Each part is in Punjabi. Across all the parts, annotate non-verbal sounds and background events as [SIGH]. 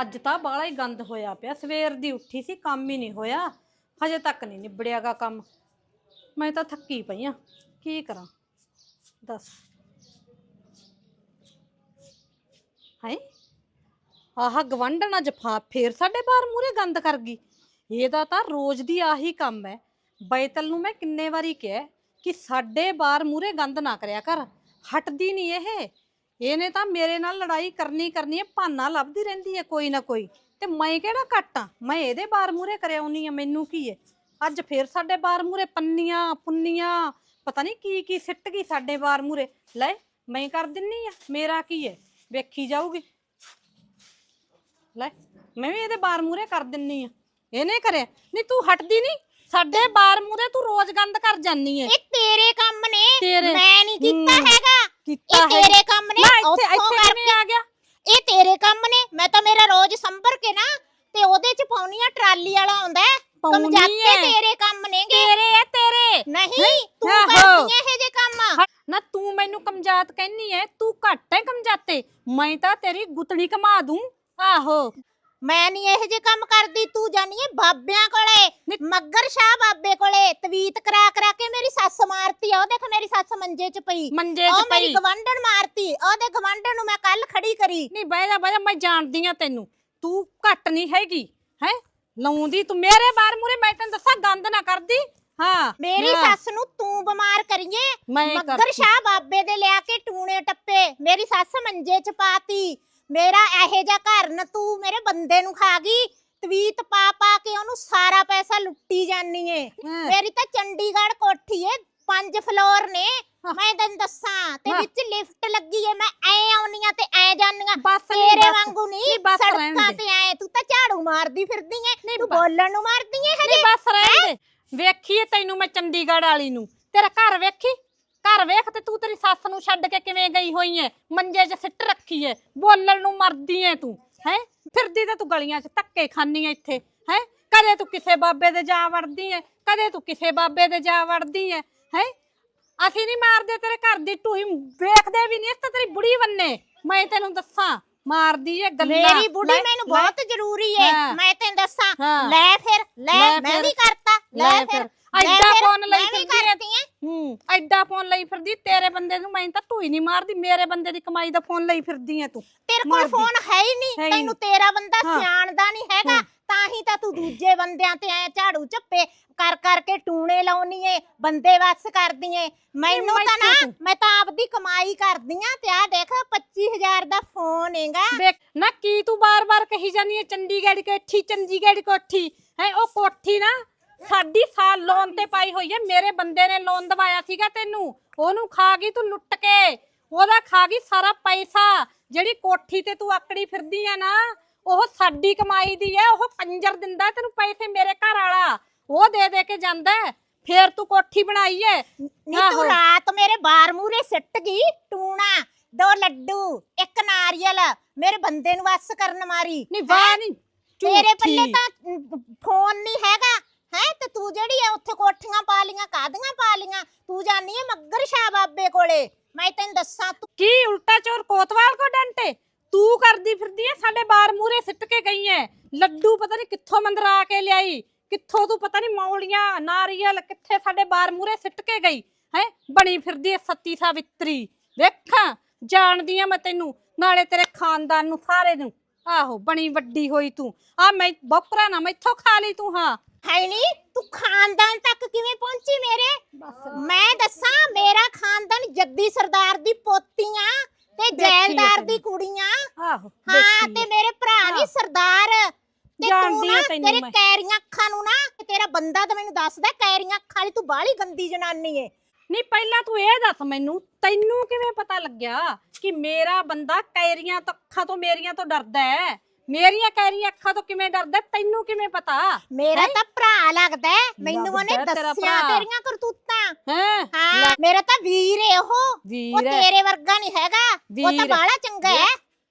ਅੱਜ ਤਾਂ ਬਾਲਾ ਹੀ ਗੰਦ ਹੋਇਆ ਪਿਆ। ਸਵੇਰ ਦੀ ਉੱਠੀ ਸੀ, ਕੰਮ ਹੀ ਨਹੀਂ ਹੋਇਆ। ਹਜੇ ਤੱਕ ਨਹੀਂ ਨਿਬੜਿਆਗਾ ਕੰਮ। ਮੈਂ ਤਾਂ ਥੱਕੀ ਪਈ ਆ। ਕੀ ਕਰਾਂ? ਦੱਸ। ਹਾਏ ਆਹ ਗਵੰਡਣਾ ਜਫਾ ਫੇਰ ਸਾਡੇ ਬਾਹਰ ਮੂਰੇ ਗੰਦ ਕਰ ਗਈ। ਇਹਦਾ ਤਾਂ ਰੋਜ਼ ਦੀ ਆਹੀ ਕੰਮ ਹੈ ਬੈਤਲ ਨੂੰ ਮੈਂ ਕਿੰਨੇ ਵਾਰੀ ਕਿਹਾ ਕਿ ਸਾਡੇ ਬਾਹਰ ਮੂਰੇ ਗੰਦ ਨਾ ਕਰਿਆ ਕਰ। ਹਟਦੀ ਨਹੀਂ ਇਹ। ਇਹਨੇ ਤਾਂ ਮੇਰੇ ਨਾਲ ਲੜਾਈ ਕਰਨੀ ਕਰਨੀ ਹੈ ਬਹਾਨਾ ਲੱਭਦੀ ਰਹਿੰਦੀ ਹੈ ਕੋਈ ਨਾ ਕੋਈ। ਤੇ ਮੈਂ ਕਿਹੜਾ ਘੱਟ ਮੈਂ ਇਹਦੇ ਬਾਰ ਮੂਰੇ ਕਰਿਆ ਆਉਣੀ ਆ ਮੈਨੂੰ ਕੀ ਹੈ? ਅੱਜ ਫੇਰ ਸਾਡੇ ਬਾਰ ਮੂਰੇ ਪੰਨੀਆਂ ਪੁੰਨੀਆਂ ਪਤਾ ਨਹੀਂ ਕੀ ਕੀ ਸਿੱਟ ਗਈ ਸਾਡੇ ਬਾਰ ਮੂਰੇ ਲੈ ਮੈਂ ਕਰ ਦਿੰਨੀ ਆ ਮੇਰਾ ਕੀ ਹੈ? ਵੇਖੀ ਜਾਊਗੀ। ਲੈ ਮੈਂ ਵੀ ਇਹਦੇ ਬਾਰ ਮੂਰੇ ਕਰ ਦਿੰਨੀ ਆ। ਇਹਨੇ ਕਰਿਆ। ਨਹੀਂ ਤੂੰ ਹਟਦੀ ਨਹੀਂ ਸਾਡੇ ਬਾਰ ਮੂਰੇ ਤੂੰ ਰੋਜ਼ ਗੰਦ ਕਰ ਜਾਨੀ ਹੈ ਇਹ ਤੇਰੇ ਕੰਮ ਨੇ। ਤੇਰੇ। ਮੈਂ ਨਹੀਂ ਕੀਤਾ ਹੂੰ। ਹੈਗਾ। ਕੀਤਾ ਇਹ ਹੈ। ਤੇਰੇ ਕੰਮ ਨੇ ਨਾ ਇੱਥੇ ਉੱਥੋਂ ਇੱਥੇ ਕਰਕੇ- ਆ ਗਿਆ? ਇਹ ਤੇਰੇ ਕੰਮ ਨੇ ਮੈਂ ਤਾਂ ਮੇਰਾ ਰੋਜ਼ ਸੰਭਰ ਕੇ ਨਾ ਤੇ ਉਹਦੇ ਚ ਪਾਉਣੀ ਆ ਟਰਾਲੀ ਵਾਲਾ ਆਉਂਦਾ ਹੈ। ਪਾਉਣੀ ਕਮਜਾਤੇ ਹੈ। ਤੇਰੇ ਕੰਮ ਨੇਗੇ। ਤੇਰੇ ਆ ਤੇਰੇ। ਨਹੀਂ ਤੂੰ ਆਹੋ। ਕਰਦੀ ਇਹ ਜੇ ਕੰਮ। ਨਾ ਤੂੰ ਮੈਨੂੰ ਕਮਜਾਤ ਕਹਿਨੀ ਐ ਤੂੰ ਘੱਟ ਐ ਕਮਜਾਤੇ। ਮੈਂ ਤਾਂ ਤੇਰੀ ਗੁੱਤਣੀ ਕਮਾ ਦੂੰ। ਆਹੋ। ਮੈਂ ਨਹੀਂ ਇਹ ਜੇ ਕੰਮ ਕਰਦੀ ਤੂੰ ਜਾਨੀ ਐ ਬਾਬਿਆਂ ਕੋਲੇ ਮੱਗਰ ਸ਼ਾਹ ਬਾਬੇ ਕੋਲੇ ਤਵੀਤ ਕਰਾ ਕਰਾ ਕੇ ਮੇਰੀ ਸੱਸ ਮਾਰਤੀ ਆ ਉਹ ਦੇਖ ਮੇਰੀ ਸੱਸ ਮੰਜੇ 'ਚ ਪਈ। ਮੰਜੇ 'ਚ ਮੇਰੀ ਪਈ। ਗਵੰਡਣ ਮਾਰਤੀ ਉਹਦੇ ਗਵੰਡਣ ਨੂੰ ਮੈਂ ਕੱਲ ਖੜੀ ਕਰੀ। ਨਹੀਂ ਬਹਿ ਜਾ ਬਹਿ ਜਾ ਮੈਂ ਜਾਣਦੀ ਆ ਤੈਨੂੰ। ਤੂੰ ਘੱਟ ਨਹੀਂ ਹੈਗੀ ਹੈ? ਲਾਉਂਦੀ ਤੂੰ ਮੇਰੇ ਬਾਰ ਮੂਰੇ ਮੈਂ ਤੈਨੂੰ ਦੱਸਾਂ ਗੰਦ ਨਾ ਕਰਦੀ। ਹਾਂ ਮੇਰੀ ਸੱਸ ਨੂੰ ਤੂੰ ਬਿਮਾਰ ਕਰੀਏ। ਮੱਗਰ। ਸ਼ਾਹ ਬਾਬੇ ਦੇ ਲਿਆ ਕੇ ਟੂਣੇ ਟੱਪੇ ਮੇਰੀ ਸੱਸ ਮੰਜੇ 'ਚ ਪਾਤੀ। ਮੇਰਾ ਇਹੋ ਜਿਹਾ ਘਰ ਨ ਤੂੰ ਮੇਰੇ ਬੰਦੇ ਨੂੰ ਖਾ ਗਈ ਤਵੀਤ ਪਾ ਪਾ ਕੇ ਉਹਨੂੰ ਸਾਰਾ ਪੈਸਾ ਲੁੱਟੀ ਜਾਨੀ ਏ ਹਾਂ। ਮੇਰੀ ਤਾਂ ਚੰਡੀਗੜ੍ਹ ਕੋਠੀ ਏ ਪੰਜ ਫਲੋਰ ਨੇ ਹਾਂ। ਮੈਂ ਤੈਨੂੰ ਦੱਸਾਂ ਤੇ ਹਾਂ। ਵਿੱਚ ਲਿਫਟ ਲੱਗੀ ਏ ਮੈਂ ਐ ਆਉਣੀਆਂ ਤੇ ਐ ਜਾਨੀਆਂ ਬਸ ਤੇਰੇ ਬਸ। ਵਾਂਗੂ ਨਹੀਂ, ਨਹੀਂ ਬਸ ਰਹਿਣ ਸੜਕਾਂ ਦੇ। ਤੇ ਐ ਤੂੰ ਤਾਂ ਝਾੜੂ ਮਾਰਦੀ ਫਿਰਦੀ ਏ ਤੂੰ ਬਸ। ਬੋਲਣ ਨੂੰ ਮਾਰਦੀ ਏ ਨਹੀਂ ਹਜੇ ਬਸ ਰਹਿਣ ਦੇ ਵੇਖੀਏ ਤੈਨੂੰ ਮੈਂ ਚੰਡੀਗੜ੍ਹ ਵਾਲੀ ਨੂੰ ਤੇਰਾ ਘਰ ਵੇਖੀ ਘਰ ਵੇਖ ਤੇ ਤੂੰ ਤੇਰੀ ਸੱਸ ਨੂੰ ਛੱਡ ਕੇ ਕਿਵੇਂ ਗਈ ਹੋਈ ਐ? ਮੰਜੇ 'ਚ ਸਿੱਟ ਰੱਖੀ ਐ। ਬੋਲਣ ਨੂੰ ਮਰਦੀ ਐ ਤੂੰ ਹੈ? ਫਿਰਦੀ ਤਾਂ ਤੂੰ ਗਲੀਆਂ 'ਚ ਧੱਕੇ ਖਾਨੀ ਐ ਇੱਥੇ ਹੈ? ਕਦੇ ਤੂੰ ਕਿਸੇ ਬਾਬੇ ਦੇ ਜਾ ਵੜਦੀ ਐ ਕਦੇ ਤੂੰ ਕਿਸੇ ਬਾਬੇ ਦੇ ਜਾ ਵੜਦੀ ਐ ਹੈ? ਅਸੀਂ ਨਹੀਂ ਮਾਰਦੇ ਤੇਰੇ ਘਰ ਦੀ ਟੂਹੀ ਵੇਖਦੇ ਵੀ ਨਹੀਂ ਤਾਂ ਤੇਰੀ ਬੁੜੀ ਬੰਨੇ। ਮੈਂ ਤੈਨੂੰ ਦੱਸਾਂ ਮਾਰਦੀ ਐ ਗੱਲਾਂ। ਮੇਰੀ ਬੁੜੀ ਲੈ- ਮੈਨੂੰ ਲੈ। ਬਹੁਤ ਜ਼ਰੂਰੀ ਹਾਂ। ਮੈਂ ਤੈਨੂੰ ਦੱਸਾਂ ਹਾਂ। ਲੈ ਫਿਰ ਲੈ ਮੈਂ ਫਿਰ। ਵੀ ਕਰਤਾ ਲੈ ਫਿਰ। ਐਡਾ ਫੋਨ ਲਈ ਫਿਰਦੀ ਐ ਹੂੰ ਐਡਾ ਫੋਨ ਲਈ ਫਿਰਦੀ ਤੇਰੇ ਬੰਦੇ ਨੂੰ ਮੈਂ ਤਾਂ ਢੂਈ ਨਹੀਂ ਮਾਰਦੀ ਮੇਰੇ ਬੰਦੇ ਦੀ ਕਮਾਈ ਦਾ ਫੋਨ ਲਈ ਫਿਰਦੀ ਐ ਤੂੰ ਤੇਰੇ ਕੋਲ ਮਾਰਦੀ। ਫੋਨ ਹੈ ਹੀ ਹੈ ਨਹੀਂ ਹੀ ਤੈਨੂੰ ਤੇਰਾ ਬੰਦਾ ਹਾਂ। ਸਿਆਣਦਾ ਨਹੀਂ ਹੈਗਾ ਹਾਂ। ਤਾਂ ਹੀ ਤਾਂ ਤੂੰ ਦੂਜੇ ਬੰਦਿਆਂ ਤੇ ਐ ਝਾੜੂ ਝੱਪੇ ਕਰ ਕਰਕੇ ਟੂਣੇ ਲਾਉਣੀ ਏ ਬੰਦੇ ਵੱਸ ਕਰਦੀ ਏ ਮੈਨੂੰ ਤਾਂ ਨਾ ਤੂੰ। ਮੈਂ ਤਾਂ ਆਪਦੀ ਕਮਾਈ ਕਰਦੀ ਆ ਤੇ ਆ ਦੇਖ 25000 ਦਾ ਫੋਨ ਹੈਗਾ ਦੇਖ ਨਾ ਕੀ ਤੂੰ ਬਾਰ-ਬਾਰ ਕਹੀ ਜਾਨੀ ਐ ਚੰਡੀਗੜ੍ਹ ਕੋਠੀ ਚੰਡੀਗੜ੍ਹ ਕੋਠੀ ਹੈ ਉਹ ਕੋਠੀ ਨਾ ਸਾਡੀ ਸਾਲ ਲੋਨ ਤੇ ਪਾਈ ਹੋਈ ਐ ਮੇਰੇ ਬੰਦੇ ਨੇ ਲੋਨ ਦਵਾਇਆ ਸੀਗਾ ਤੈਨੂੰ। ਉਹਨੂੰ ਖਾ ਗਈ ਤੂੰ ਲੁੱਟ ਕੇ। ਉਹਦਾ ਖਾ ਗਈ ਸਾਰਾ ਪੈਸਾ। ਜਿਹੜੀ ਕੋਠੀ ਤੇ ਤੂੰ ਆਕੜੀ ਫਿਰਦੀ ਆ ਨਾ ਉਹ ਸਾਡੀ ਕਮਾਈ ਦੀ ਐ ਉਹ ਕੰਜਰ ਦਿੰਦਾ ਤੈਨੂੰ ਪੈਸੇ ਮੇਰੇ ਘਰ ਵਾਲਾ। ਉਹ ਦੇ ਦੇ ਕੇ ਜਾਂਦਾ ਹੈ। ਫੇਰ ਤੂੰ ਕੋਠੀ ਬਣਾਈ ਐ ਨੀ ਆਹੋ। ਤੂੰ ਰਾਤ ਮੇਰੇ ਬਾਰ ਮੂਰੇ ਸਿੱਟ ਗਈ ਟੂਣਾ। ਦੋ ਲੱਡੂ ਇੱਕ ਨਾਰੀਅਲ। ਮੇਰੇ ਬੰਦੇ ਨੂੰ ਵੱਸ ਕਰਨ ਮਾਰੀ। ਨਹੀਂ ਵਾਹ ਨਹੀਂ ਤੇਰੇ ਪੱਲੇ ਝੂਠੀ। ਤਾਂ ਫੋਨ ਨਹੀਂ ਹੈਗਾ। ਹੈ? ਤੇ ਤੂੰ ਜਿਹੜੀ ਆ ਉੱਥੇ ਕੋਠੀਆਂ ਪਾ ਲੀਆਂ ਕਾਦੀਆਂ ਪਾ ਲੀਆਂ ਤੂੰ ਜਾਨੀ ਹੈ ਮੱਗਰ ਸ਼ਾਹ ਬਾਬੇ ਕੋਲੇ। ਮੈਂ ਤੈਨੂੰ ਦੱਸਾਂ, ਤੂੰ ਕੀ ਉਲਟਾ ਚੋਰ ਕੋਤਵਾਲ ਕੋ ਡੰਟੇ ਤੂੰ? ਕਰਦੀ ਫਿਰਦੀ ਐ, ਸਾਡੇ ਬਾਰ ਮੂਰੇ ਸਿੱਟ ਕੇ ਗਈ ਐ। ਲੱਡੂ ਪਤਾ ਨਹੀਂ ਕਿੱਥੋਂ ਮੰਦਰਾ ਕੇ ਲਿਆਈ, ਕਿੱਥੋਂ ਤੂੰ ਪਤਾ ਨਹੀਂ ਮੌਲੀਆਂ ਨਾਰੀਅਲ ਕਿੱਥੇ ਸਾਡੇ ਬਾਰ ਮੂਰੇ ਸਿੱਟ ਕੇ ਗਈ? ਹੈ? ਬਣੀ ਫਿਰਦੀ ਐ ਸੱਤੀ ਸਾਵਿਤਰੀ। ਵੇਖਾਂ, ਜਾਣਦੀ ਆ ਮੈਂ ਤੈਨੂੰ, ਨਾਲੇ ਤੇਰੇ ਖਾਨਦਾਨ ਨੂੰ, ਸਾਰੇ ਨੂੰ। ਆਹੋ, ਬਣੀ ਵੱਡੀ ਹੋਈ ਤੂੰ। ਆ ਮੈਂ, ਬਪਰਾ ਨਾ, ਮੈਥੋਂ ਖਾ ਲਈ ਤੂੰ, ਹਾਂ। ਹੈ ਨਹੀਂ ਤੂੰ ਖਾਨਦਾਨ ਤੱਕ ਕਿਵੇਂ ਪਹੁੰਚੀ ਮੇਰੇ ਮੈਂ ਦੱਸਾਂ ਮੇਰਾ ਖਾਨਦਾਨ ਜੱਦੀ ਸਰਦਾਰ ਦੀ ਪੋਤੀਆਂ ਤੇ ਜੈਲਦਾਰ। ਦੀ ਕੁੜੀਆਂ ਆਹੋ ਹਾਂ ਤੇ। ਮੇਰੇ ਭਰਾ ਨਹੀਂ। ਸਰਦਾਰ ਤੇ ਤੂੰ ਨਾ ਤੇਰੇ। ਕੈਰੀਆਂ ਅੱਖਾਂ ਨੂੰ ਨਾ ਤੇਰਾ ਬੰਦਾ ਤਾਂ ਮੈਨੂੰ ਦੱਸਦਾ ਕੈਰੀਆਂ ਅੱਖਾਂ ਵਾਲੀ ਤੂੰ ਬਾਹਲੀ ਗੰਦੀ ਜਨਾਨੀ ਏ ਨਹੀਂ ਪਹਿਲਾਂ ਤੂੰ ਇਹ ਦੱਸ ਮੈਨੂੰ ਤੈਨੂੰ ਕਿਵੇਂ ਪਤਾ ਲੱਗਿਆ ਕਿ ਮੇਰਾ ਬੰਦਾ ਕੈਰੀਆਂ ਅੱਖਾਂ ਤੋਂ ਮੇਰੀਆਂ ਤੋਂ ਡਰਦਾ ਹੈ ਮੇਰੀਆਂ ਕੈਰੀਆਂ ਅੱਖਾਂ ਤੋਂ ਕਿਵੇਂ ਡਰਦਾ? ਤੈਨੂੰ ਕਿਵੇਂ ਪਤਾ ਮੇਰਾ? ਤਾਂ ਭਰਾ ਲੱਗਦਾ ਹੈ। ਮੈਨੂੰ ਉਹਨੇ ਤੇਰਾ ਦੱਸਿਆ ਭਰਾ। ਤੇਰੀਆਂ ਕਰਤੂਤਾਂ ਹੈ ਹਾਂ ਮੇਰਾ ਤਾਂ ਵੀਰ ਏ ਉਹ ਉਹ ਵੀਰ ਹੈ, ਤੇਰੇ ਵਰਗਾ ਨਹੀਂ ਹੈਗਾ ਉਹ ਤਾਂ ਵੀਰ। ਬਾਹਲਾ ਚੰਗਾ ਹੈ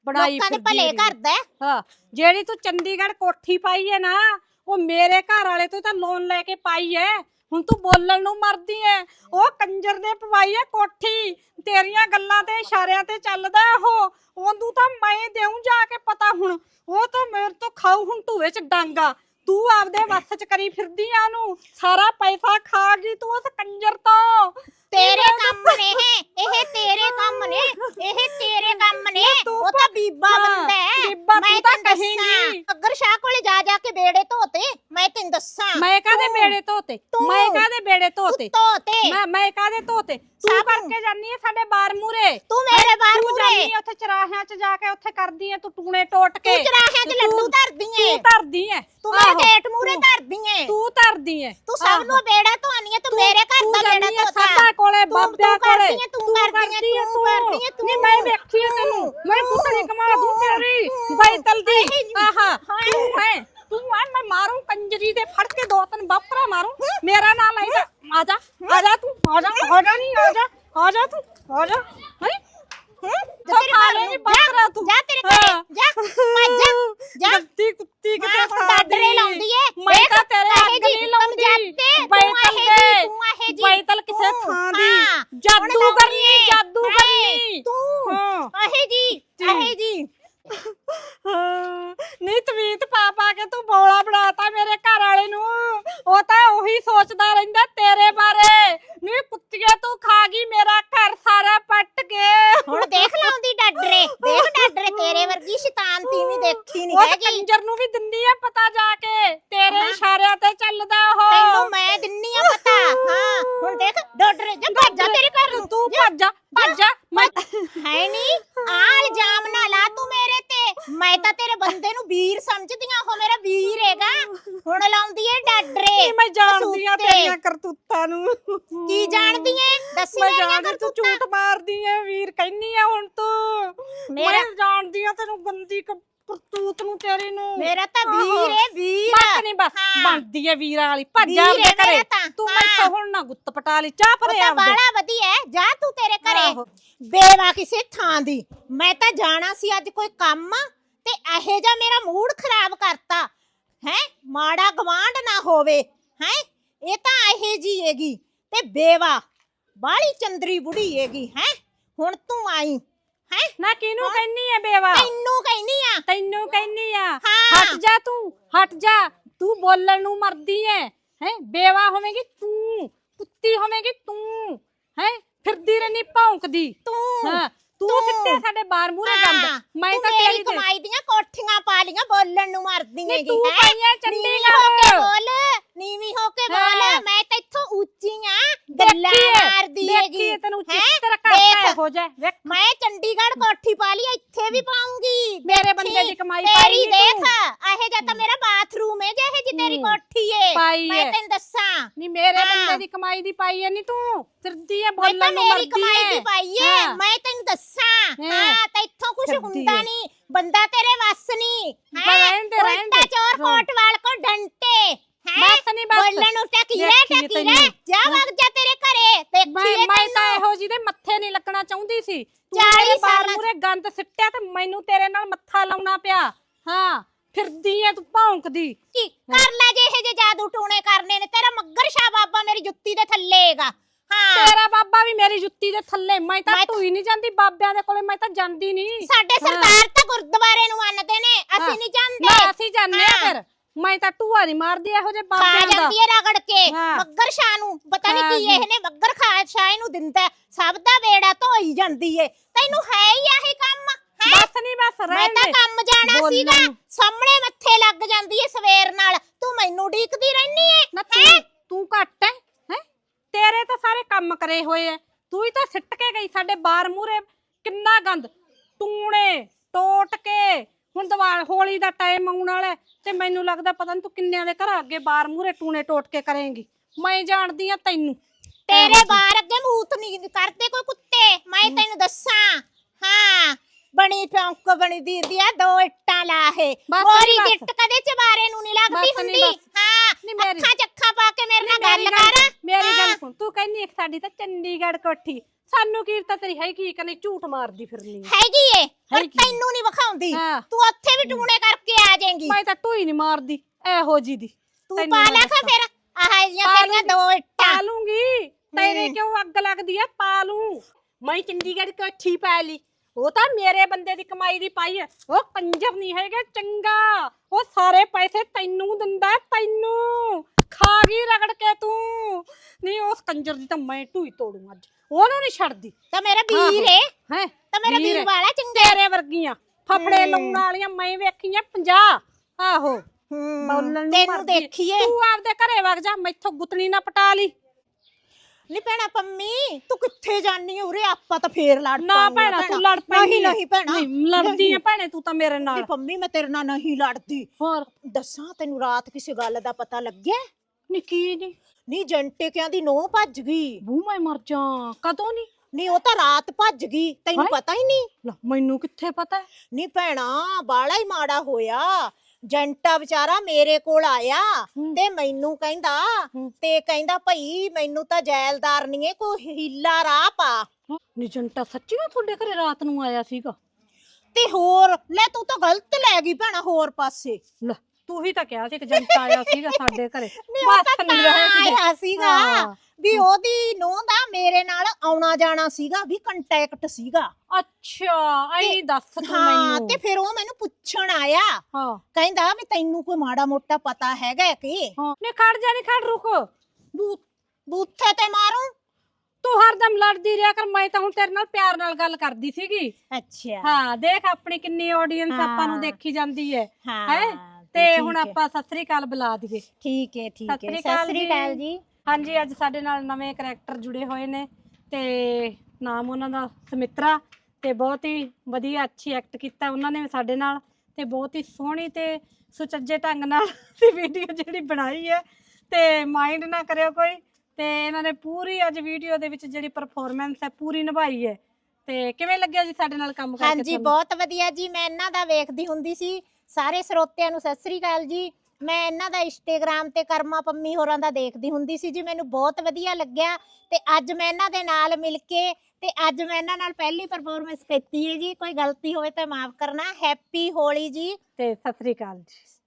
ਬਣਾਈ ਲੋਕਾਂ ਦੇ ਫਿਰਦੀ ਭਲੇ ਹੈਗੀ। ਕਰਦਾ ਹੈ। ਹਾਂ ਜਿਹੜੀ ਤੂੰ ਚੰਡੀਗੜ੍ਹ ਕੋਠੀ ਪਾਈ ਹੈ ਨਾ ਉਹ ਮੇਰੇ ਘਰ ਵਾਲੇ ਤੋਂ ਤਾਂ ਲੋਨ ਲੈ ਕੇ ਪਾਈ ਹੈ ਹੁਣ ਤੂੰ ਬੋਲਣ ਨੂੰ ਮਰਦੀ ਐ ਉਹ ਕੰਜਰ ਨੇ ਪਵਾਈ ਐ ਕੋਠੀ ਤੇਰੀਆਂ ਗੱਲਾਂ ਤੇ ਇਸ਼ਾਰਿਆਂ ਤੇ ਚੱਲਦਾ ਉਹ ਉਹਨੂੰ ਤਾਂ ਮੈਂ ਦੇਉਂ ਜਾ ਕੇ ਖਾਊ ਹੁਣ ਧੂਏ ਚ ਡਾਂਗਾ। ਤੂੰ ਆਪਦੇ ਵੱਸ ਚ ਕਰੀ ਫਿਰਦੀ ਆ ਉਹਨੂੰ ਸਾਰਾ ਪੈਸਾ ਖਾ ਗਈ ਤੂੰ ਉਸ ਕੰਜਰ ਤੋਂ। ਤੇਰੇ ਕੰਮ ਨੇ ਇਹ ਇਹ ਤੇਰੇ ਕੰਮ ਨੇ ਇਹ ਤੇਰੇ ਕੰਮ ਨੇ। ਤੂੰ ਉਹ ਤਾਂ ਬੀਬਾ ਹਾਂ, ਬੰਦਾ ਹੈ। ਬੀਬਾ ਤੂੰ ਤਾਂ ਕਹੇਂਗੀ। ਅੱਗਰ ਸ਼ਾਹ ਕੋਲੇ ਜਾ ਜਾ ਕੇ ਬੇੜੇ ਧੋਤੇ ਮੈਂ ਤੈਨੂੰ ਦੱਸਾਂ। ਮੈਂ ਕਾਦੇ ਤੂੰ- ਬੇੜੇ ਧੋਤੇ? ਤੂੰ- ਮੈਂ ਕਾਦੇ ਬੇੜੇ ਤੂੰ ਧੋਤੇ? ਧੋਤੇ। ਮੈਂ ਮੈਂ ਕਾਦੇ ਧੋਤੇ? ਤੂੰ ਕਰਕੇ ਜਾਨੀ ਐ ਸਾਡੇ ਬਾਰ ਮੂਰੇ ਤੂੰ ਮੇਰੇ ਬਾਹਰ ਤੂੰ ਮੂਰੇ ਜਾਨੀ ਐ ਉੱਥੇ ਚਰਾਹਿਆਂ 'ਚ ਜਾ ਕੇ ਉੱਥੇ ਕਰਦੀ ਐ ਤੂੰ ਟੂਣੇ ਟੋਟ ਕੇ। ਤੂੰ ਚਰਾਹਿਆਂ 'ਚ ਤੂੰ- ਲੱਡੂ ਧਰਦੀ ਏ। ਤੂੰ ਧਰਦੀ ਐ ਤੂੰ ਮੇਰੇ ਗੇਟ ਮੂਰੇ ਤੂੰ- ਧਰਦੀ ਏ। ਤੂੰ ਧਰਦੀ ਐ ਤੂੰ ਸਭ ਨੂੰ ਬੇੜਾ ਧੋਣੀ ਏ ਤੂੰ ਮੇਰੇ ਘਰ ਤੂੰ ਦਾ ਬੇੜਾ ਜਾਨੀ ਐ ਧੋਤਾ। ਸਾਡਾ ਕੋਲੇ ਤੂੰ- ਬਾਬਿਆਂ ਤੂੰ ਕਰਦੀ ਕੋਲੇ ਐ, ਤੂੰ ਕਰਦੀ ਐ, ਤੂੰ ਕਰਦੀ ਐ, ਨਹੀਂ ਤੂੰ। ਮੈਂ ਵੇਖੀ ਐ ਤੈਨੂੰ। ਮੈਂ ਕੁੱਤਣੀ ਕਮਾ ਦੂੰ ਤੇਰੀ। ਬੈਤਲ ਦੀ। ਆਹਾ ਤੂੰ ਹੈ ਤੂੰ ਹੈ ਮੈਂ ਮਾਰੂੰ ਕੰਜਰੀ ਦੇ ਫੜ ਕੇ ਦੋ ਤਿੰਨ ਬਾਪਰਾ ਮਾਰੂੰ। ਮੇਰਾ ਨਾਮ ਹੈ ਤਾਂ ਆ ਜਾ ਆ ਜਾ ਤੂੰ ਆ ਜਾ ਆ ਜਾ ਨਹੀਂ ਆ ਜਾ ਆ ਜਾ ਤੂੰ ਆ ਜਾ ਹੈ ਜਾ ਤਾਂ ਤੇਰੇ ਖਾ ਘਰ ਲੈਣੀ ਨੂੰ, ਬਾਪਰਾ ਤੂੰ ਜਾ ਤੇਰੇ ਘਰੇ, ਹਾਂ। ਜਾ, ਭੱਜ ਜਾ, ਜਾ। ਗੱਤੀ ਕੁੱਤੀ ਕਿਤੇ ਮਾਂ ਹੁਣ ਖਾ ਡਾਡਰੇ ਦੀ। ਲਾਉਂਦੀ ਏ। ਮੈਂ ਦੇਖ, ਤਾਂ ਤੇਰੇ ਇਹੋ ਅੱਗ ਜਿਹੀ ਨਹੀਂ ਲਾਉਂਦੀ ਕਮਜ਼ਾਤੇ, ਤੂੰ ਬੈਤਲ ਇਹੋ ਦੇ ਜਿਹੀ, ਤੂੰ ਇਹੋ ਜਿਹੀ। ਬੈਤਲ ਕਿਸੇ ਤੂੰ, ਥਾਂ ਦੀ ਹਾਂ, ਜਾਦੂ ਕਰਨੀ। ਜਾਦੂ ਕਰਨੀ ਤੂੰ। ਹਾਂ। ਅਹੇ ਜੀ ਅਹੇ ਜੀ। ਹਾਂ, ਨਹੀਂ ਤਵੀਤ ਪਾ ਪਾ ਕੇ ਤੂੰ ਬੋਲਾ ਬਣਾਤਾ ਮੇਰੇ ਘਰ ਵਾਲੇ ਨੂੰ। ਉਹ ਤਾਂ ਉਹੀ ਸੋਚਦਾ ਰਹਿੰਦਾ ਤੇਰੇ ਬਾਰੇ। ਨਹੀਂ ਕੁੱਤੀਏ ਤੂੰ ਖਾ ਗਈ ਮੇਰਾ ਘਰ ਸਾਰਾ ਪੱਟ ਕੇ। ਹੁਣ ਦੇਖ ਲਾਉਂਦੀ ਡਾਡਰੇ। ਦੇਖ ਡਾਡਰੇ ਤੇਰੇ ਵਰਗੀ ਸ਼ੈਤਾਨ ਤੀਵੀਂ ਦੇਖੀ ਨਹੀਂ ਉਹ ਹੈਗੀ। ਕੰਜਰ ਨੂੰ ਵੀ ਦਿੰਦੀ ਆ ਪਤਾ ਜਾ ਕੇ। ਤੇਰੇ। ਇਸ਼ਾਰਿਆਂ ਤੇ ਚੱਲਦਾ ਉਹ। ਤੈਨੂੰ ਮੈਂ ਦਿੰਨੀ ਆ ਪਤਾ। ਹਾਂ। ਹੁਣ ਦੇਖ ਡਾਡਰੇ ਜਾ ਭੱਜ ਜਾ ਤੇਰੇ ਘਰ ਨੂੰ। ਤੂੰ ਭੱਜ ਜਾ ਭੱਜ ਜਾ। ਮੈਂ ਹੈ ਨਹੀਂ ਆ ਇਲਜ਼ਾਮ ਨਾ ਲਾ ਤੂੰ ਮੇਰੇ ਤੇ। ਮੈਂ ਤਾਂ ਤੇਰੇ ਬੰਦੇ ਨੂੰ ਵੀਰ ਸਮਝਦੀ ਆ ਉਹ ਮੇਰਾ ਵੀਰ ਹੈਗਾ। ਹੁਣ ਲਾਉਂਦੀ ਏ ਡਾਡਰੇ ਮੈਂ ਜਾਣਦੀ ਆ। ਤੇਰੀਆਂ ਕਰਤੂਤਾਂ ਨੂੰ। ਕੀ ਜਾਣਦੀ ਏ? ਦੱਸੀ ਮੈਂ ਮੇਰੀਆਂ ਜਾਣਦੀ ਤੂੰ ਕਰਤੂਤਾਂ। ਝੂਠ ਮਾਰਦੀ ਐ ਵੀਰ। ਕਹਿੰਨੀ ਆ ਹੁਣ ਤੂੰ। ਮੇਰਾ ਮੈਂ ਜਾਣਦੀ ਆ ਤੈਨੂੰ ਗੰਦੀ ਕ- ਕਰਤੂਤ ਨੂੰ ਤੇਰੀ ਨੂੰ। ਮੇਰਾ ਤਾਂ। ਵੀਰ ਏ ਵੀਰ ਬਸ ਨਹੀਂ ਬਸ ਹਾਂ। ਬਣਦੀ ਐ ਵੀਰਾਂ ਵਾਲੀ। ਭੱਜ ਵੀਰ ਜਾ ਏ ਆਪਣੇ ਘਰੇ। ਮੇਰਾ ਤਾਂ, ਤੂੰ ਹਾਂ। ਮੈਥੋਂ ਹੁਣ ਨਾ ਗੁੱਤ ਪਟਾ ਲਈ ਚਾਹ ਉਹ ਭਰੇ ਤਾਂ ਆਪਦੇ। ਬਾਲਾ ਵਧੀਆ ਹੈ ਜਾ ਤੂੰ ਤੇਰੇ ਘਰੇ। ਬੇਵਾ ਕਿਸੇ ਥਾਂ ਦੀ। ਮੈਂ ਤਾਂ ਜਾਣਾ ਸੀ ਅੱਜ ਕੋਈ ਕੰਮ ਤੇ ਇਹੋ ਜਿਹਾ ਮੇਰਾ ਮੂਡ ਖਰਾਬ ਕਰਤਾ। ਹੈ? ਮਾੜਾ ਗਵਾਂਢ ਨਾ ਹੋਵੇ। ਹੈ? ਇਹ ਤਾਂ ਇਹੋ ਜੀ ਹੈਗੀ। ਤੇ ਬੇਵਾ ਬਾਲੀ ਚੰਦਰੀ ਬੁੜੀ ਹੈਗੀ। ਹੈ? ਹੁਣ ਤੂੰ ਆਈ। ਹੈ ਨਾ ਕਿਹਨੂੰ ਕਹਿੰਨੀ ਐ ਬੇਵਾ ਤੈਨੂੰ ਕਹਿਨੀ ਆ ਤੈਨੂੰ ਕਹਿੰਨੀ ਆ ਹਾਂ। ਹਟ ਜਾ ਤੂੰ ਹਟ ਜਾ ਤੂੰ ਬੋਲਣ ਨੂੰ ਮਰਦੀ ਐ ਹੈ ਬੇਵਾ ਹੋਵੇਂਗੀ ਤੂੰ ਕੁੱਤੀ ਹੋਵੇਂਗੀ ਤੂੰ ਹੈ ਫਿਰਦੀ ਰਹਿਨੀ ਭੌਂਕਦੀ ਤੂੰ ਹਾਂ ਤੂੰ ਤੂੰ। ਸਿੱਟੇ ਸਾਡੇ ਬਾਹਰ ਮੂਹਰੇ ਹਾਂ, ਗੰਦ ਮੈਂ ਤੂੰ ਤਾਂ ਮੇਰੀ ਤੇਰੀ ਦੇ ਕਮਾਈ ਦੀਆਂ ਕੋਠੀਆਂ ਪਾ ਲੀਆਂ ਬੋਲਣ ਨੂੰ ਮਰਦੀ ਨਹੀਂ ਹੈਗੀ ਤੂੰ ਹੈਂ? ਪਾਈਆਂ ਨੀਵੀਂ ਹੋ ਕੇ ਚੰਡੀਗੜ੍ਹ ਬੋਲ ਨੀਵੀਂ ਹੋ ਕੇ ਹਾਂ। ਬੋਲ ਮੈਂ ਤਾਂ ਇੱਥੋਂ ਉੱਚੀ ਆ ਗੱਲਾਂ ਦੇਖੀਏ, ਮਾਰਦੀ ਹੈਗੀ ਦੇਖੀਏ ਤੈਨੂੰ ਹੈਂ? ਚਿੱਤਰ ਘਾਟਾ ਦੇਖ। ਹੋ ਜਾਏ ਵੇਖ ਮੈਂ ਚੰਡੀਗੜ੍ਹ ਕੋਠੀ ਪਾ ਲਈ ਇੱਥੇ ਵੀ ਪਾਉਂਗੀ ਮੇਰੇ ਬੰਦੇ ਦੀ ਕਮਾਈ ਪਾਈ ਤੇਰੀ ਨੀ ਦੇਖ ਤੂੰ। ਇਹ ਜਾਂ ਤਾਂ ਮੇਰਾ ਬਾਥਰੂਮ ਹੈ ਜਿਹੇ ਜੀ ਤੇਰੀ ਹੂੰ। ਕੋਠੀ ਏ ਪਾਈ ਮੈਂ ਏ। ਤੈਨੂੰ ਦੱਸਾਂ ਨਹੀਂ ਮੇਰੇ ਹਾਂ। ਬੰਦੇ ਦੀ ਕਮਾਈ ਦੀ ਪਾਈ ਐ ਨਹੀਂ ਤੂੰ ਫਿਰਦੀ ਐ ਮੈਂ ਬੋਲਣ ਤਾਂ ਨੂੰ ਮੇਰੀ ਮਰਦੀ ਕਮਾਈ ਐ ਦੀ ਪਾਈ ਏ ਹਾਂ। ਮੈਂ ਤੈਨੂੰ ਦੱਸਾਂ ਹਾਂ। ਹਾਂ ਤਾਂ ਇੱਥੋਂ ਕੁਝ ਫਿਰਦੀ ਹੁੰਦਾ ਏ। ਨਹੀਂ ਬੰਦਾ ਤੇਰੇ ਵੱਸ ਨਹੀਂ ਬਸ ਰਹਿਣ ਦੇ, ਰਹਿਣ ਉਲਟਾ ਦੇ। ਚੋਰ ਹਾਂ। ਕੋਟਵਾਲ ਕੋ ਡੰਟੇ ਹੈ ਬਸ ਨਹੀਂ ਬਸ। ਬੋਲਣ ਨੂੰ ਟਕੀਰੇ ਟਕੀਰੇ ਤੈਨੂੰ। ਜਾ ਵਗ ਜਾ ਤੇਰੇ ਘਰੇ। ਮੈਂ ਦੇਖੀਏ ਮੈਂ ਤਾਂ ਤੈਨੂੰ। ਇਹੋ ਜਿਹੇ ਮੱਥੇ ਨਹੀਂ ਲੱਗਣਾ ਚਾਹੁੰਦੀ ਸੀ। ਤੂੰ ਚਾਲੀ ਮੇਰੇ ਬਾਹਰ ਸਾਲਾਂ ਚ- ਮੂਰੇ ਗੰਦ ਸਿੱਟਿਆ ਤੇ ਮੈਨੂੰ ਤੇਰੇ ਨਾਲ ਮੱਥਾ ਲਾਉਣਾ ਪਿਆ। ਹਾਂ ਫਿਰਦੀ ਐ ਤੂੰ ਭੌਂਕਦੀ। ਕੀ ਕਰ ਲੈ ਜੇ ਇਹ ਜੇ ਜਾਦੂ ਟੂਣੇ ਕਰਨੇ ਨੇ। ਤੇਰਾ ਮੱਗਰ ਸ਼ਾਹ ਬਾਬਾ ਮੇਰੀ ਜੁੱਤੀ ਦੇ ਥੱਲੇ ਹੈਗਾ। ਹਾਂ। ਤੇਰਾ ਬਾਬਾ ਵੀ ਮੇਰੀ ਜੁੱਤੀ ਦੇ ਥੱਲੇ। ਮੈਂ ਤਾਂ ਮੈਂ ਤੂੰ ਹੀ ਨਹੀਂ ਜਾਂਦੀ ਬਾਬਿਆਂ ਦੇ ਕੋਲੇ ਮੈਂ ਤਾਂ ਜਾਂਦੀ ਨਹੀਂ ਸਾਡੇ ਹਾਂ। ਸਰਦਾਰ ਤਾਂ ਗੁਰਦੁਆਰੇ ਨੂੰ ਮੰਨਦੇ ਨੇ। ਹਾਂ। ਅਸੀਂ ਨਹੀਂ ਜਾਂਦੇ। ਨਾ ਅਸੀਂ ਜਾਂਦੇ ਆ ਹਾਂ। ਫਿਰ। ਮੈਂ ਤਾਂ ਟੂਆ ਨਹੀਂ ਮਾਰਦੀ ਇਹੋ ਜਿਹੇ ਖਾ ਬਾਬਿਆਂ ਦਾ। ਜਾਂਦੀ ਹੈ ਰਗੜ ਕੇ। ਹਾਂ। ਮੱਗਰ ਸ਼ਾਹ ਨੂੰ ਪਤਾ ਨਹੀਂ ਕੀ ਜੀ। ਇਹਨੇ ਮੱਗਰ ਖਾ ਸ਼ਾਹ ਨੂੰ ਦਿੰਦਾ ਹੈ। ਸਭ ਦਾ ਬੇੜਾ ਧੋਈ ਜਾਂਦੀ ਏ। ਤੈਨੂੰ ਹੈ ਹੀ ਆਹੀ ਕੰਮ ਹੈ? ਬਸ ਨਹੀਂ ਬਸ ਮੈਂ ਰਹਿਣ ਤਾਂ ਦੇ ਕੰਮ ਜਾਣਾ ਬੋਲਣ ਸੀਗਾ। ਨੂੰ। ਸਾਹਮਣੇ ਮੱਥੇ ਲੱਗ ਜਾਂਦੀ ਏ ਸਵੇਰ ਨਾਲ। ਤੂੰ ਮੈਨੂੰ ਢੀਕਦੀ ਰਹਿਨੀ ਏ ਨਾ ਹੈਂ? ਤੂੰ ਤੂੰ ਘੱਟ ਹੈ ਹੈ? ਤੇਰੇ ਤਾਂ ਸਾਰੇ ਕੰਮ ਕਰੇ ਹੋਏ ਐ ਤੂੰ ਹੀ ਤਾਂ ਸਿੱਟ ਕੇ ਗਈ ਸਾਡੇ ਬਾਰ ਮੂਰੇ ਕਿੰਨਾ ਗੰਦ। ਟੂਣੇ ਟੋਟ ਕੇ ਹੁਣ ਦੀਵਾਲ ਹੋਲੀ ਦਾ ਟਾਈਮ ਆਉਣ ਵਾਲਾ ਹੈ ਤੇ ਮੈਨੂੰ ਲੱਗਦਾ ਪਤਾ ਨਹੀਂ ਤੂੰ ਕਿੰਨਿਆਂ ਦੇ ਘਰ ਅੱਗੇ ਬਾਰ ਮੂਰੇ ਟੂਣੇ ਟੋਟ ਕੇ ਕਰੇਂਗੀ। ਮੈਂ ਜਾਣਦੀ ਆ ਤੈਨੂੰ। ਤੇਰੇ ਬਾਹਰ ਅੱਗੇ ਮੂਤ ਨਹੀਂ ਕਰਦੇ ਕੋਈ ਕੁੱਤੇ ਮੈਂ ਤੈਨੂੰ ਦੱਸਾਂ। ਹਾਂ ਬਣੀ ਚੌਂਕ ਬਣੀ ਦੀ ਦੀ ਆ ਦੋ ਇੱਟਾਂ ਲਾਹੇ ਬਸ ਮੋਰੀ ਨੀ ਬਸ। ਕਦੇ ਚਬਾਰੇ ਨੂੰ ਨਹੀਂ ਲੱਗਦੀ ਬਸ ਨੀ ਹੁੰਦੀ। ਬਸ। ਹਾਂ ਨੀ ਮੇਰੀ- ਅੱਖਾਂ ਚੱਖਾਂ ਪਾ ਕੇ ਮੇਰੇ ਨਾਲ ਗੱਲ ਕਰ। ਹਾਂ। ਸੁਣ ਤੂੰ ਕਹਿੰਦੀ ਇੱਕ ਸਾਡੀ ਤਾਂ ਚੰਡੀਗੜ੍ਹ ਕੋਠੀ ਸਾਨੂੰ ਕੀ ਪਤਾ ਤੇਰੀ ਹੈ ਕੀ ਕਨੇ ਝੂਠ ਮਾਰਦੀ ਫਿਰਨੀ ਆ। ਹੈਗੀ ਏ ਪਰ ਹੈਗੀ। ਤੈਨੂੰ ਨਹੀਂ ਵਿਖਾਉਂਦੀ ਹਾਂ। ਤੂੰ ਉੱਥੇ ਵੀ ਟੂਣੇ ਕਰਕੇ ਆ ਜਾਏਂਗੀ ਮੈਂ ਤਾਂ ਟੂਈ ਨਹੀਂ ਮਾਰਦੀ ਇਹੋ ਜੀ ਦੀ ਤੂੰ ਤੈਨੂੰ ਪਾ ਮੈਂ ਲੈ ਖਾ ਦੱਸਾਂ। ਫਿਰ ਆਹ ਜੀਆਂ ਪਾ ਤੇਰੀਆਂ ਦੋ ਇੱਟਾਂ ਪਾ ਲੂੰਗੀ ਤੇਰੇ ਹੂੰ। ਕਿਉਂ ਅੱਗ ਲੱਗਦੀ ਐ ਪਾ ਲੂੰ ਮੈਂ ਚੰਡੀਗੜ੍ਹ ਕੋਠੀ ਪਾ ਲਈ ਉਹ ਤਾਂ ਮੇਰੇ ਬੰਦੇ ਦੀ ਕਮਾਈ ਦੀ ਪਾਈ ਐ ਉਹ ਕੰਜਰ ਨਹੀਂ ਹੈਗਾ ਚੰਗਾ ਉਹ ਸਾਰੇ ਪੈਸੇ ਤੈਨੂੰ ਦਿੰਦਾ ਤੈਨੂੰ ਖਾ ਗਈ ਰਗੜ ਕੇ ਤੂੰ। ਨਹੀਂ ਉਸ ਕੰਜਰ ਦੀ ਤਾਂ ਮੈਂ ਢੂਈ ਤੋੜੂ ਅੱਜ। ਉਹਨੂੰ ਨਹੀਂ ਛੱਡਦੀ। ਤਾਂ ਮੇਰਾ। ਵੀਰ ਏ। ਹੈ? ਤਾਂ ਮੇਰਾ ਵੀਰ। ਵਾਲਾ ਚੰਗਾ। ਤੇਰੇ ਵਰਗੀਆਂ ਫਫੜੇ ਹੂੰ। ਲਾਉਣ ਵਾਲੀਆਂ ਮੈਂ ਵੇਖੀਆਂ 50 ਆਹੋ। ਬੋਲਣ ਨੂੰ ਤੈਨੂੰ। ਦੇਖੀਏ। ਤੂੰ ਆਪਦੇ ਘਰੇ ਵਗ ਜਾ ਮੈਥੋਂ ਗੁੱਤਣੀ ਨਾ ਪਟਾ ਲਈ। ਨਹੀਂ ਭੈਣਾ ਪੰਮੀ। ਤੂੰ ਕਿੱਥੇ ਜਾਨੀ ਆਂ? ਉਰੇ? ਆਪਾਂ ਤਾਂ ਫੇਰ ਲੜ ਨਾ ਭੈਣਾ ਤੂੰ ਲੜ ਪੈਂਦੀ ਨਹੀਂ। ਨਹੀਂ ਭੈਣਾ। ਲੜਦੀ। ਆ ਭੈਣੇ ਤੂੰ ਤਾਂ ਮੇਰੇ ਨਾਲ। ਨਹੀਂ ਪੰਮੀ ਮੈਂ ਤੇਰੇ ਨਾਲ ਨਹੀਂ ਲੜਦੀ। ਹੋਰ? ਦੱਸਾਂ ਤੈਨੂੰ ਰਾਤ ਕਿਸੇ ਗੱਲ ਦਾ ਪਤਾ ਲੱਗਿਆ? ਨਿੱਕੀ ਨਹੀਂ ਨਹੀਂ ਜੰਟੇਕਿਆਂ ਦੀ ਨੋਹ ਭੱਜ ਗਈ। ਬੂ ਮੈਂ ਮਰ ਜਾ। ਕਦੋਂ ਨਹੀਂ ਨਹੀਂ ਉਹ ਤਾਂ ਰਾਤ ਭੱਜ ਗਈ। ਤੈਨੂੰ ਹਾਏ। ਪਤਾ ਹੀ ਨਹੀਂ ਲੈ, ਮੈਨੂੰ ਕਿੱਥੇ ਪਤਾ? ਹੈ? ਨਹੀਂ ਭੈਣਾ ਬਾਲਾ ਹੀ ਮਾੜਾ ਹੋਇਆ। ਜੰਟਾ ਵਿਚਾਰਾ ਮੇਰੇ ਕੋਲ ਆਇਆ ਹੂੰ। ਤੇ ਮੈਨੂੰ ਕਹਿੰਦਾ ਹੂੰ। ਤੇ ਕਹਿੰਦਾ ਭਈ ਮੈਨੂੰ ਤਾਂ ਜੈਲਦਾਰ ਨਹੀਂ ਏ ਕੋਈ ਹੀਲਾ ਰਾਹ ਪਾ। ਨਿਜੰਟਾ ਸੱਚੀ ਉਹ ਤੁਹਾਡੇ ਘਰੇ ਰਾਤ ਨੂੰ ਆਇਆ ਸੀਗਾ? ਤੇ ਹੋਰ ਲੈ ਤੂੰ ਤਾਂ ਗਲਤ ਲੈ ਗਈ ਭੈਣਾ ਹੋਰ ਪਾਸੇ। ਲੈ ਤੂੰ ਹੀ ਤਾਂ ਕਿਹਾ ਸੀ ਕਿ ਜੰਟਾ ਆਇਆ ਸੀਗਾ ਸਾਡੇ ਘਰੇ। [LAUGHS] ਨਹੀਂ ਉਹ ਤਾਂ ਬਸ ਨਹੀਂ ਰਹੇ ਤਾਂ ਸੀਗੇ। ਆਇਆ ਸੀਗਾ ਹਾਂ। ਵੀ ਉਹਦੀ ਨੂੰਹ ਦਾ ਮੇਰੇ ਨਾਲ ਆਉਣਾ ਜਾਣਾ ਸੀਗਾ ਵੀ ਕੰਟੈਕਟ ਸੀਗਾ। ਅੱਛਾ ਐਂ ਦੱਸ ਤੂੰ ਹਾਂ ਮੈਨੂੰ। ਤੇ ਫਿਰ ਉਹ ਮੈਨੂੰ ਪੁੱਛਣ ਆਇਆ। ਹਾਂ। ਕਹਿੰਦਾ ਵੀ ਤੈਨੂੰ ਕੋਈ ਮਾੜਾ ਮੋਟਾ ਪਤਾ ਹੈਗਾ ਕਿ? ਹਾਂ। ਨਹੀਂ ਖੜ ਜਾ ਨਹੀਂ ਖੜ ਰੁਕ। ਬੂ ਬੂਥੇ ਤੇ ਮਾਰੂ। ਤੂੰ ਹਰਦਮ ਲੜਦੀ ਰਿਹਾ ਕਰ ਮੈਂ ਤਾਂ ਹੁਣ ਤੇਰੇ ਨਾਲ ਪਿਆਰ ਨਾਲ ਗੱਲ ਕਰਦੀ ਸੀਗੀ। ਅੱਛਾ। ਹਾਂ ਦੇਖ ਆਪਣੀ ਕਿੰਨੀ ਆਡੀਅנס ਆਪਾਂ ਨੂੰ ਹਾਂ। ਦੇਖੀ ਜਾਂਦੀ ਹੈ। ਹਾਂ। ਹੈਂ? ਤੇ ਹੁਣ ਆਪਾਂ ਸਤਿ ਸ੍ਰੀ ਅਕਾਲ ਬੁਲਾ ਦਈਏ। ਠੀਕ ਹੈ ਠੀਕ ਹੈ। ਸਤਿ ਸ੍ਰੀ। ਅਕਾਲ ਜੀ। ਹਾਂਜੀ ਅੱਜ ਸਾਡੇ ਨਾਲ ਨਵੇਂ ਕਰੈਕਟਰ ਜੁੜੇ ਹੋਏ ਨੇ ਤੇ ਨਾਮ ਉਹਨਾਂ ਦਾ ਸਮਿਤਰਾ ਤੇ ਬਹੁਤ ਹੀ ਵਧੀਆ ਅੱਛੀ ਐਕਟ ਕੀਤਾ ਉਹਨਾਂ ਨੇ ਸਾਡੇ ਨਾਲ ਤੇ ਬਹੁਤ ਹੀ ਸੋਹਣੀ ਤੇ ਸੁਚੱਜੇ ਢੰਗ ਨਾਲ [LAUGHS] ਦੀ ਵੀਡੀਓ ਜਿਹੜੀ ਬਣਾਈ ਹੈ ਤੇ ਮਾਈਂਡ ਨਾ ਕਰਿਓ ਕੋਈ ਤੇ ਇਹਨਾਂ ਨੇ ਪੂਰੀ ਅੱਜ ਵੀਡੀਓ ਦੇ ਵਿੱਚ ਜਿਹੜੀ ਪਰਫਾਰਮੈਂਸ ਹੈ ਪੂਰੀ ਨਿਭਾਈ ਹੈ। ਤੇ ਕਿਵੇਂ ਲੱਗਿਆ ਜੀ ਸਾਡੇ ਨਾਲ ਕੰਮ ਕਰਕੇ ਹਾਂਜੀ? ਬਹੁਤ ਵਧੀਆ ਜੀ। ਮੈਂ ਇਹਨਾਂ ਦਾ ਵੇਖਦੀ ਹੁੰਦੀ ਸੀ ਸਾਰੇ ਸਰੋਤਿਆਂ ਨੂੰ ਸਤਿ ਸ੍ਰੀ ਅਕਾਲ ਜੀ। ਮੈਂ ਇਹਨਾਂ ਦਾ ਇੰਸਟਾਗ੍ਰam ਤੇ ਕਰਮਾ ਪੰਮੀ ਹੋਰਾਂ ਦਾ ਦੇਖਦੀ ਹੁੰਦੀ ਸੀ ਜੀ। ਮੈਨੂੰ ਬਹੁਤ ਵਧੀਆ ਲੱਗਿਆ ਤੇ ਅੱਜ ਮੈਂ ਇਹਨਾਂ ਦੇ ਨਾਲ ਮਿਲ ਕੇ ਤੇ ਅੱਜ ਮੈਂ ਇਹਨਾਂ ਨਾਲ ਪਹਿਲੀ ਪਰਫਾਰਮੈਂਸ ਕੀਤੀ ਹੈ ਜੀ। ਕੋਈ ਗਲਤੀ ਹੋਵੇ ਤਾਂ ਮਾਫ ਕਰਨਾ। ਹੈਪੀ ਹੋਲੀ ਜੀ। ਤੇ ਸਤਿ ਸ੍ਰੀ ਅਕਾਲ ਜੀ।